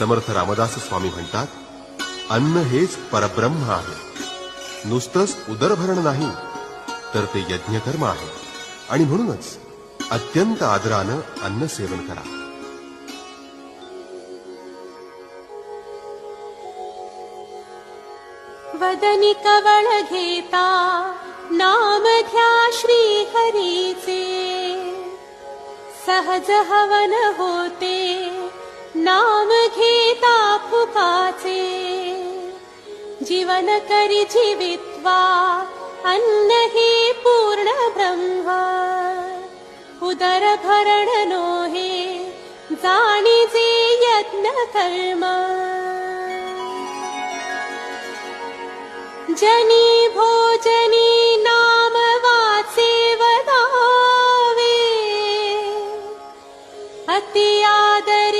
समर्थ रामदास स्वामी म्हणतात अन्न हेच परब्रह्म आहे. नुसतंच उदरभरण नाही तर ते यज्ञकर्म आहे. आणि म्हणूनच अत्यंत आदरानं अन्न सेवन करा. वदनी कवळ घेता नाम घ्या श्री हरीचे सहज हवन होते ना जीवन करि जीवित्वा अन्न हि पूर्णब्रह्म। नो हि जाणिजे यत्न कर्म जनी भोजनी नाम वा वदावे अति आदरि